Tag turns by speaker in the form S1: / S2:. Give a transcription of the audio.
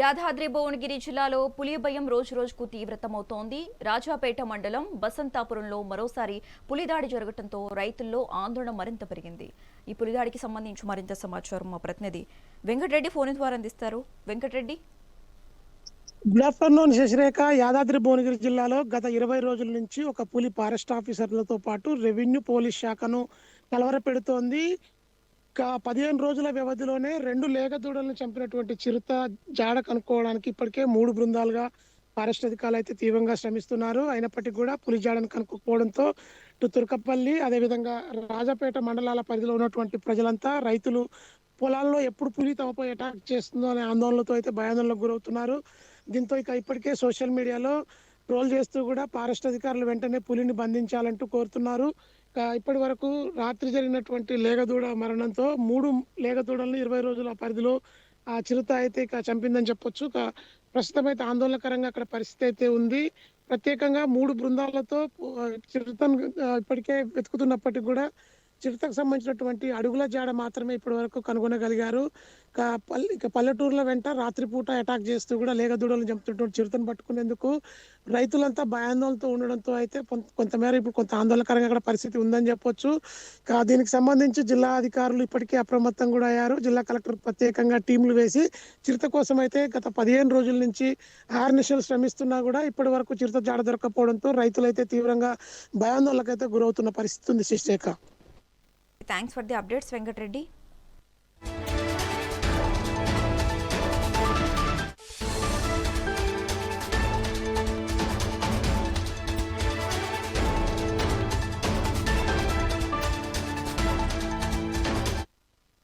S1: యాదాద్రి భువనగిరి జిల్లాలో పులి భయం రోజు రోజుకు తీవ్రతమవుతోంది. రాజాపేట మండలం బసంతాపురంలో మరోసారి పులిదాడి జరగడంతో రైతుల్లో ఆందోళన మరింత పెరిగింది. ఈ పులిదాడికి సంబంధించి మరింత సమాచారం మా ప్రతినిధి వెంకటరెడ్డి ఫోన్ ద్వారా అందిస్తారు. Venkatareddy.
S2: Good afternoon Sasirekha. Yadadri Bhuvanagiri జిల్లాలో గత ఇరవై రోజుల నుంచి ఒక పులి ఫారెస్ట్ ఆఫీసర్లతో పాటు రెవెన్యూ పోలీస్ శాఖను కలవరపెడుతోంది. పదిహేను రోజుల వ్యవధిలోనే రెండు లేగదూడలను చంపినటువంటి చిరుత జాడ కనుక్కోవడానికి ఇప్పటికే మూడు బృందాలుగా ఫారెస్ట్ అధికారులు అయితే తీవ్రంగా శ్రమిస్తున్నారు. అయినప్పటికీ కూడా పులి జాడను కనుక్కోవడంతో ఇటు తుర్కపల్లి అదేవిధంగా రాజపేట మండలాల పరిధిలో ఉన్నటువంటి ప్రజలంతా రైతులు పొలాల్లో ఎప్పుడు పులి తమపై అటాక్ చేస్తుందో అనే ఆందోళనతో అయితే భయాందోళనకు గురవుతున్నారు. దీంతో ఇక ఇప్పటికే సోషల్ మీడియాలో ట్రోల్ చేస్తూ కూడా ఫారెస్ట్ అధికారులు వెంటనే పులిని బంధించాలంటూ కోరుతున్నారు. ఇప్పటి వరకు రాత్రి జరిగినటువంటి లేగదూడ మరణంతో మూడు లేగదూడలను ఇరవై రోజుల పరిధిలో ఆ చిరుత అయితే ఇక చంపిందని చెప్పొచ్చు. ఇక ప్రస్తుతం అయితే ఆందోళనకరంగా అక్కడ పరిస్థితి అయితే ఉంది. ప్రత్యేకంగా మూడు బృందాలతో చిరుతను ఇప్పటికే వెతుకుతున్నప్పటికీ కూడా చిరుతకు సంబంధించినటువంటి అడుగుల జాడ మాత్రమే ఇప్పటి వరకు కనుగొనగలిగారు. ఇక పల్లె ఇక పల్లెటూర్ల వెంట రాత్రిపూట అటాక్ చేస్తూ కూడా లేగదూడలను చంపుతున్నటువంటి చిరుతను పట్టుకునేందుకు రైతులంతా భయాందోళనతో ఉండడంతో అయితే కొంత- కొంతమేర ఇప్పుడు కొంత ఆందోళనకరంగా కూడా పరిస్థితి ఉందని చెప్పొచ్చు. దీనికి సంబంధించి జిల్లా అధికారులు ఇప్పటికే అప్రమత్తం కూడా అయ్యారు. జిల్లా కలెక్టర్ ప్రత్యేకంగా టీంలు వేసి చిరుత కోసం అయితే గత పదిహేను రోజుల నుంచి ఆర్నిషలు శ్రమిస్తున్నా కూడా ఇప్పటి వరకు చిరుత జాడ దొరకపోవడంతో రైతులైతే తీవ్రంగా భయాందోళనకైతే గురవుతున్న పరిస్థితి ఉంది Thanks
S1: for the updates, Venkat Reddy.